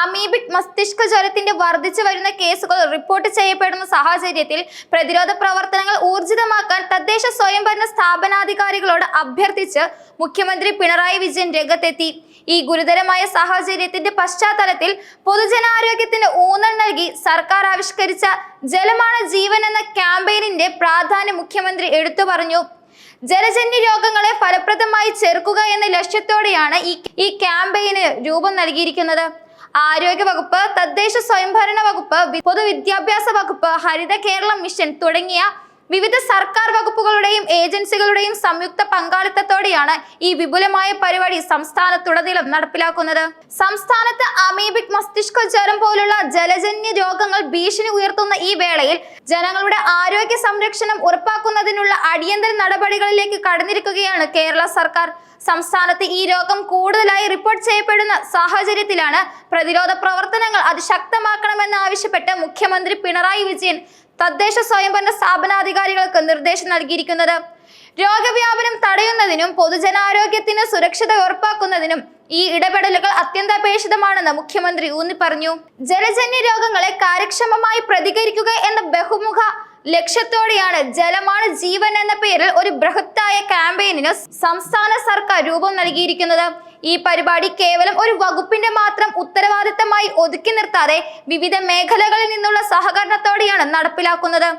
Amoebic മസ്തിഷ്ക ജ്വരത്തിന്റെ വർദ്ധിച്ചു വരുന്ന കേസുകൾ റിപ്പോർട്ട് ചെയ്യപ്പെടുന്ന സാഹചര്യത്തിൽ പ്രതിരോധ പ്രവർത്തനങ്ങൾ ഊർജിതമാക്കാൻ തദ്ദേശ സ്വയംഭരണ സ്ഥാപനാധികാരികളോട് അഭ്യർത്ഥിച്ച് മുഖ്യമന്ത്രി പിണറായി വിജയൻ രംഗത്തെത്തി. ഈ ഗുരുതരമായ സാഹചര്യത്തിന്റെ പശ്ചാത്തലത്തിൽ പൊതുജനാരോഗ്യത്തിന് ഊന്നൽ നൽകി സർക്കാർ ആവിഷ്കരിച്ച ജലമാണ് ജീവൻ എന്ന ക്യാമ്പയിനിന്റെ പ്രാധാന്യം മുഖ്യമന്ത്രി എടുത്തു പറഞ്ഞു. ജലജന്യ രോഗങ്ങളെ ഫലപ്രദമായി ചെറുക്കുക എന്ന ലക്ഷ്യത്തോടെയാണ് ഈ ക്യാമ്പയിന് രൂപം നൽകിയിരിക്കുന്നത്. ആരോഗ്യ വകുപ്പ് തദ്ദേശ സ്വയംഭരണ വകുപ്പ് പൊതുവിദ്യാഭ്യാസ വകുപ്പ് ഹരിത കേരളം മിഷൻ തുടങ്ങിയ വിവിധ സർക്കാർ വകുപ്പുകളുടെയും ഏജൻസികളുടെയും സംയുക്ത പങ്കാളിത്തത്തോടെയാണ് ഈ വിപുലമായ പരിപാടി സംസ്ഥാനത്തുടനീളം നടപ്പിലാക്കുന്നത്. സംസ്ഥാനത്ത് അമീബിക് മസ്തിഷ്ക ജ്വരം പോലുള്ള ജലജന്യ രോഗങ്ങൾ ഭീഷണി ഉയർത്തുന്ന ഈ വേളയിൽ ജനങ്ങളുടെ ആരോഗ്യ സംരക്ഷണം ഉറപ്പാക്കുന്നതിനുള്ള അടിയന്തര നടപടികളിലേക്ക് കടന്നിരിക്കുകയാണ് കേരള സർക്കാർ. സംസ്ഥാനത്ത് ഈ രോഗം കൂടുതലായി റിപ്പോർട്ട് ചെയ്യപ്പെടുന്ന സാഹചര്യത്തിലാണ് പ്രതിരോധ പ്രവർത്തനങ്ങൾ അതിശക്തമാക്കണമെന്ന് ആവശ്യപ്പെട്ട് മുഖ്യമന്ത്രി പിണറായി വിജയൻ തദ്ദേശ സ്വയംഭരണ സ്ഥാപനാധികാരികൾക്ക് നിർദ്ദേശം നൽകിയിരിക്കുന്നത്. രോഗവ്യാപനം തടയുന്നതിനും പൊതുജനാരോഗ്യത്തിന് സുരക്ഷത ഉറപ്പാക്കുന്നതിനും ഈ ഇടപെടലുകൾ അത്യന്താപേക്ഷിതമാണെന്ന് മുഖ്യമന്ത്രി ഊന്നി പറഞ്ഞു ജലജന്യ രോഗങ്ങളെ കാര്യക്ഷമമായി പ്രതികരിക്കുക എന്ന ബഹുമുഖ ലക്ഷ്യത്തോടെയാണ് ജലമാണ് ജീവൻ എന്ന പേരിൽ ഒരു ബൃഹത്തായ ക്യാമ്പയിനിന് സംസ്ഥാന സർക്കാർ രൂപം നൽകിയിരിക്കുന്നത്. ഈ പരിപാടി കേവലം ഒരു വകുപ്പിന്റെ മാത്രം ഉത്തരവാദിത്തമായി ഒതുക്കി നിർത്താതെ വിവിധ മേഖലകളിൽ നിന്നുള്ള സഹകരണത്തോടെയാണ് നടപ്പിലാക്കുന്നത്.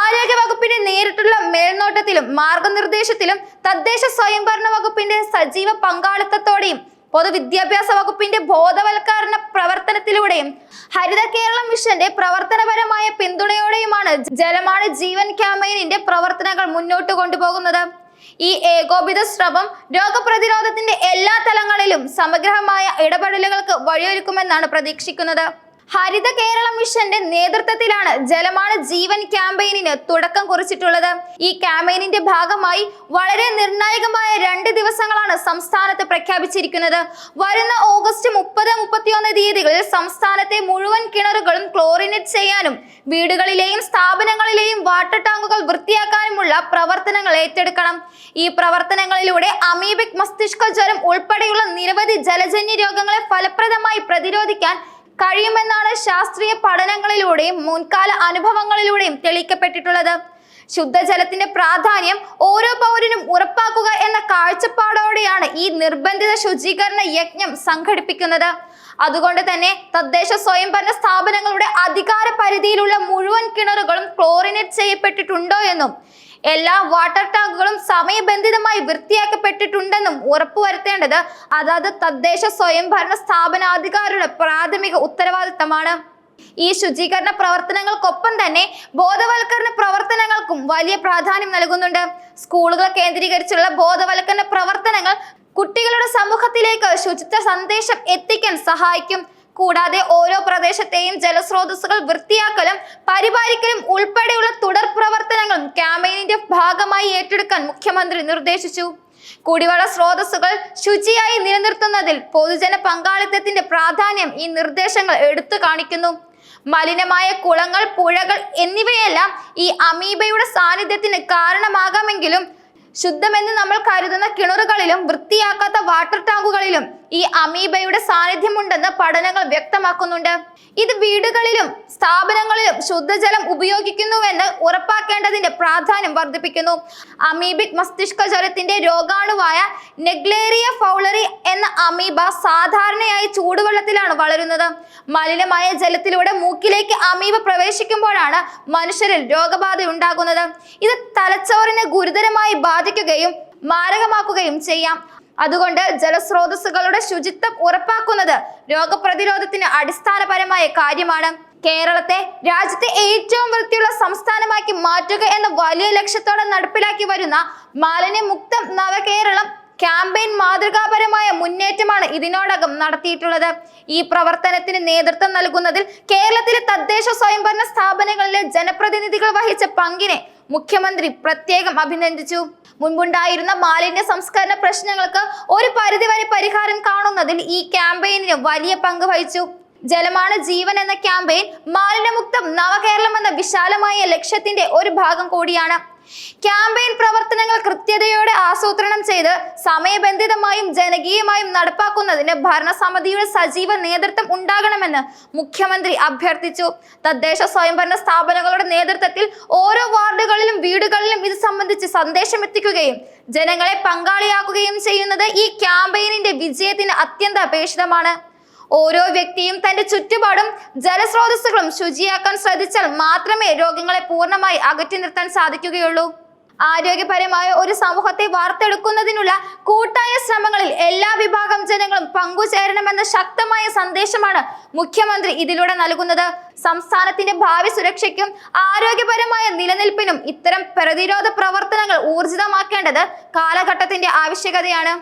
ആരോഗ്യ വകുപ്പിന്റെ നേരിട്ടുള്ള മേൽനോട്ടത്തിലും മാർഗനിർദ്ദേശത്തിലും തദ്ദേശ സ്വയംഭരണ വകുപ്പിന്റെ സജീവ പങ്കാളിത്തത്തോടെയും പൊതുവിദ്യാഭ്യാസ വകുപ്പിന്റെ ബോധവൽക്കരണ പ്രവർത്തനത്തിലൂടെയും ഹരിത കേരളം മിഷന്റെ പ്രവർത്തനപരമായ പിന്തുണയോടെയുമാണ് ജലമാണ് ജീവൻ ക്യാമ്പയിനിന്റെ പ്രവർത്തനങ്ങൾ മുന്നോട്ട് കൊണ്ടുപോകുന്നത്. ഈ ഏകോപിത ശ്രമം രോഗപ്രതിരോധത്തിന്റെ എല്ലാ തലങ്ങളിലും സമഗ്രമായ ഇടപെടലുകൾക്ക് വഴിയൊരുക്കുമെന്നാണ് പ്രതീക്ഷിക്കുന്നത്. ഹരിത കേരള മിഷന്റെ നേതൃത്വത്തിലാണ് ജലമാണ് ജീവൻ ക്യാമ്പയിനിന് തുടക്കം കുറിച്ചിട്ടുള്ളത്. ഈ ക്യാമ്പയിനിന്റെ ഭാഗമായി വളരെ നിർണായകമായ രണ്ട് ദിവസങ്ങളാണ് സംസ്ഥാനത്ത് പ്രഖ്യാപിച്ചിരിക്കുന്നത്. വരുന്ന ഓഗസ്റ്റ് മുപ്പത് മുപ്പത്തിയൊന്ന് തീയതികളിൽ സംസ്ഥാനത്തെ മുഴുവൻ കിണറുകളും ക്ലോറിനേറ്റ് ചെയ്യാനും വീടുകളിലെയും സ്ഥാപനങ്ങളിലെയും വാട്ടർ ടാങ്കുകൾ വൃത്തിയാക്കാനുമുള്ള പ്രവർത്തനങ്ങൾ ഏറ്റെടുക്കണം. ഈ പ്രവർത്തനങ്ങളിലൂടെ അമീബിക് മസ്തിഷ്ക ജ്വരം ഉൾപ്പെടെയുള്ള നിരവധി ജലജന്യ രോഗങ്ങളെ ഫലപ്രദമായി പ്രതിരോധിക്കാൻ കഴിയുമെന്നാണ് ശാസ്ത്രീയ പഠനങ്ങളിലൂടെയും മുൻകാല അനുഭവങ്ങളിലൂടെയും തെളിയിക്കപ്പെട്ടിട്ടുള്ളത്. ശുദ്ധജലത്തിന്റെ പ്രാധാന്യം ഓരോ പൗരനും ഉറപ്പാക്കുക എന്ന കാഴ്ചപ്പാടോടെയാണ് ഈ നിർബന്ധിത ശുചീകരണ യജ്ഞം സംഘടിപ്പിക്കുന്നത്. അതുകൊണ്ട് തന്നെ തദ്ദേശ സ്വയംഭരണ സ്ഥാപനങ്ങളുടെ അധികാര പരിധിയിലുള്ള മുഴുവൻ കിണറുകളും ക്ലോറിനേറ്റ് ചെയ്യപ്പെട്ടിട്ടുണ്ടോ എന്നും എല്ലാ വാട്ടർ ടാങ്കുകളും സമയബന്ധിതമായി വൃത്തിയാക്കപ്പെട്ടിട്ടുണ്ടെന്നും ഉറപ്പുവരുത്തേണ്ടത് അതാത് തദ്ദേശ സ്വയംഭരണ സ്ഥാപനാധികാരിയുടെ പ്രാഥമിക ഉത്തരവാദിത്തമാണ്. ഈ ശുചീകരണ പ്രവർത്തനങ്ങൾക്കൊപ്പം തന്നെ ബോധവൽക്കരണ പ്രവർത്തനങ്ങൾക്കും വലിയ പ്രാധാന്യം നൽകുന്നുണ്ട്. സ്കൂളുകൾ കേന്ദ്രീകരിച്ചുള്ള ബോധവൽക്കരണ പ്രവർത്തനങ്ങൾ കുട്ടികളുടെ സമൂഹത്തിലേക്ക് ശുചിത്വ സന്ദേശം എത്തിക്കാൻ സഹായിക്കും. കൂടാതെ ഓരോ പ്രദേശത്തെയും ജലസ്രോതസ്സുകൾ വൃത്തിയാക്കലും പരിപാലിക്കലും ഉൾപ്പെടെയുള്ള തുടർ പ്രവർത്തനങ്ങളും ക്യാമ്പയിനിന്റെ ഭാഗമായി ഏറ്റെടുക്കാൻ മുഖ്യമന്ത്രി നിർദ്ദേശിച്ചു. കുടിവെള്ള സ്രോതസ്സുകൾ ശുചിയായി നിലനിർത്തുന്നതിൽ പൊതുജന പങ്കാളിത്തത്തിന്റെ പ്രാധാന്യം ഈ നിർദ്ദേശങ്ങൾ എടുത്തു കാണിക്കുന്നു. മലിനമായ കുളങ്ങൾ പുഴകൾ എന്നിവയെല്ലാം ഈ അമീബയുടെ സാന്നിധ്യത്തിന് കാരണമാകാമെങ്കിലും ശുദ്ധമെന്ന് നമ്മൾ കരുതുന്ന കിണറുകളിലും വൃത്തിയാക്കാത്ത വാട്ടർ ടാങ്കുകളിലും ഈ അമീബയുടെ സാന്നിധ്യമുണ്ടെന്ന് പഠനങ്ങൾ വ്യക്തമാക്കുന്നുണ്ട്. ഇത് വീടുകളിലും സ്ഥാപനങ്ങളിലും ശുദ്ധജലം ഉപയോഗിക്കുന്നുവെന്ന് ഉറപ്പാക്കേണ്ടതിന്റെ പ്രാധാന്യം വർദ്ധിപ്പിക്കുന്നു. അമീബിക് മസ്തിഷ്ക ജ്വരത്തിന്റെ രോഗാണുവായ നെഗ്ലേറിയ ഫൗളറി എന്ന അമീബ സാധാരണയായി ചൂടുവെള്ളത്തിലാണ് വളരുന്നത്. മലിനമായ ജലത്തിലൂടെ മൂക്കിലേക്ക് അമീബ പ്രവേശിക്കുമ്പോഴാണ് മനുഷ്യരിൽ രോഗബാധ ഉണ്ടാകുന്നത്. ഇത് തലച്ചോറിനെ ഗുരുതരമായി ബാധിക്കുകയും മാരകമാക്കുകയും ചെയ്യാം. അതുകൊണ്ട് ജലസ്രോതസ്സുകളുടെ ശുചിത്വം ഉറപ്പാക്കുന്നത് രോഗപ്രതിരോധത്തിന് അടിസ്ഥാനപരമായ കാര്യമാണ്. കേരളത്തെ രാജ്യത്തെ ഏറ്റവും വൃത്തിയുള്ള സംസ്ഥാനമാക്കി മാറ്റുക എന്ന വലിയ ലക്ഷ്യത്തോടെ നടപ്പിലാക്കി വരുന്ന മാലിന്യമുക്തം നവകേരളം ക്യാമ്പയിൻ മാതൃകാപരമായ മുന്നേറ്റമാണ് ഇതിനോടകം നടത്തിയിട്ടുള്ളത്. ഈ പ്രവർത്തനത്തിന് നേതൃത്വം നൽകുന്നതിൽ കേരളത്തിലെ തദ്ദേശ സ്വയംഭരണ സ്ഥാപനങ്ങളിലെ ജനപ്രതിനിധികൾ വഹിച്ച പങ്കിനെ മുഖ്യമന്ത്രി പ്രത്യേകം അഭിനന്ദിച്ചു. മുൻപുണ്ടായിരുന്ന മാലിന്യ സംസ്കരണ പ്രശ്നങ്ങൾക്ക് ഒരു പരിധിവരെ പരിഹാരം കാണുന്നതിൽ ഈ ക്യാമ്പയിനിന് വലിയ പങ്ക് വഹിച്ചു. ജലമാണ് ജീവൻ എന്ന ക്യാമ്പയിൻ മാലിന്യമുക്തം നവകേരളം എന്ന വിശാലമായ ലക്ഷ്യത്തിന്റെ ഒരു ഭാഗം കൂടിയാണ്. ക്യാമ്പയിൻ പ്രവർത്തനങ്ങൾ കൃത്യതയോടെ ആസൂത്രണം ചെയ്ത് സമയബന്ധിതമായും ജനകീയമായും നടപ്പാക്കുന്നതിന് ഭരണസമിതിയുടെ സജീവ നേതൃത്വം ഉണ്ടാകണമെന്ന് മുഖ്യമന്ത്രി അഭ്യർത്ഥിച്ചു. തദ്ദേശ സ്വയംഭരണ സ്ഥാപനങ്ങളുടെ നേതൃത്വത്തിൽ ഓരോ വാർഡുകളിലും വീടുകളിലും ഇത് സംബന്ധിച്ച് സന്ദേശം എത്തിക്കുകയും ജനങ്ങളെ പങ്കാളിയാക്കുകയും ചെയ്യുന്നത് ഈ ക്യാമ്പയിനിന്റെ വിജയത്തിന് അത്യന്താപേക്ഷിതമാണ്. ഓരോ വ്യക്തിയും തന്റെ ചുറ്റുപാടും ജലസ്രോതസ്സുകളും ശുചിയാക്കാൻ ശ്രദ്ധിച്ചാൽ മാത്രമേ രോഗങ്ങളെ പൂർണമായി അകറ്റി നിർത്താൻ സാധിക്കുകയുള്ളൂ. ആരോഗ്യപരമായ ഒരു സമൂഹത്തെ വാർത്തെടുക്കുന്നതിനുള്ള കൂട്ടായ ശ്രമങ്ങളിൽ എല്ലാ വിഭാഗം ജനങ്ങളും പങ്കുചേരണമെന്ന ശക്തമായ സന്ദേശമാണ് മുഖ്യമന്ത്രി ഇതിലൂടെ നൽകുന്നത്. സംസ്ഥാനത്തിന്റെ ഭാവി സുരക്ഷയ്ക്കും ആരോഗ്യപരമായ നിലനിൽപ്പിനും ഇത്തരം പ്രതിരോധ പ്രവർത്തനങ്ങൾ ഊർജിതമാക്കേണ്ടത് കാലഘട്ടത്തിന്റെ ആവശ്യകതയാണ്.